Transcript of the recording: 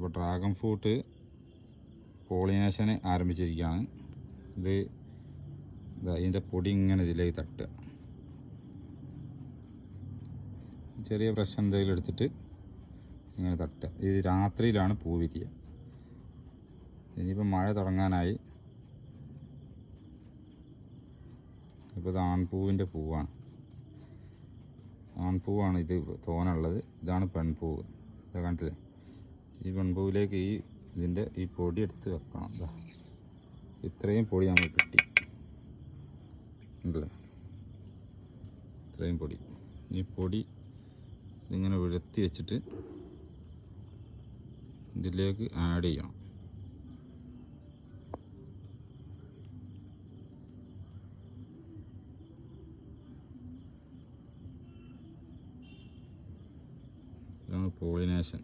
അപ്പോൾ dragon fruit pollination ആരംഭിച്ചിരിക്കുകയാണ്. ഇത് ഇതാ ഇതിന്റെ പൊടി ഇങ്ങനെ ഇതിലേക്ക് തട്ടുക. ചെറിയ ബ്രഷ് എന്തെങ്കിലും എടുത്തിട്ട് ഇങ്ങനെ തട്ടുക. ഇത് രാത്രിയിലാണ് പൂ വിരിയുക. ഇനിയിപ്പോൾ മഴ തുടങ്ങാനായി. ഇപ്പോൾ ഇത് ആൺപൂവിന്റെ പൂവാണ്. ആൺപൂവാണ് ഇത് തോനുള്ളത്. ഇതാണ് പെൺപൂവ്. ഇതാ കണ്ടില്ലേ? ഈ വെൺപൂവിലേക്ക് ഈ ഇതിന്റെ ഈ പൊടി എടുത്ത് വെക്കണം. ഇതാ ഇത്രയും പൊടി നമുക്ക് കിട്ടി. ഉണ്ടല്ലേ? ഇത്രയും പൊടി. ഈ പൊടി ഇതിങ്ങനെ വിഴത്തി വെച്ചിട്ട് ഇതിലേക്ക് ആഡ് ചെയ്യണം. പോളിനേഷൻ